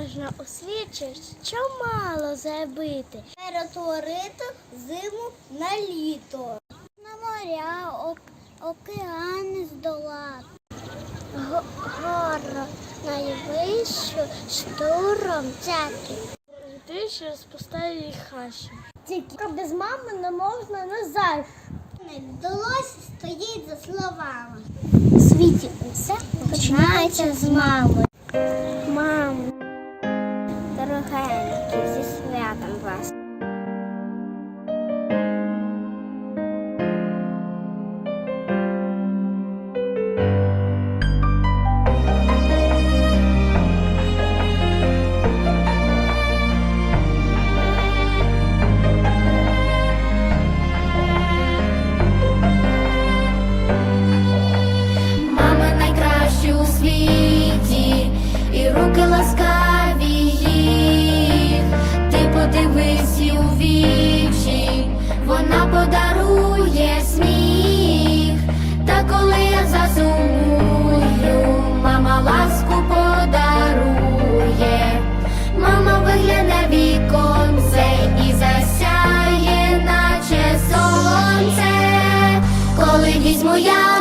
можна у свічі, що мало зробити. Перетворити зиму на літо. На моря, ок- океани здолати. Гору найвищу штуром взяти. Ти ще розпускає їх хаші. Тільки без мами не можна назад. Не вдалося стоїть за словами. У світі усе починається з мами. Мам, Дарує сміх, та коли я засумую, мама ласку подарує, мама вигляне віконце і засяє, наче сонце, коли візьму я.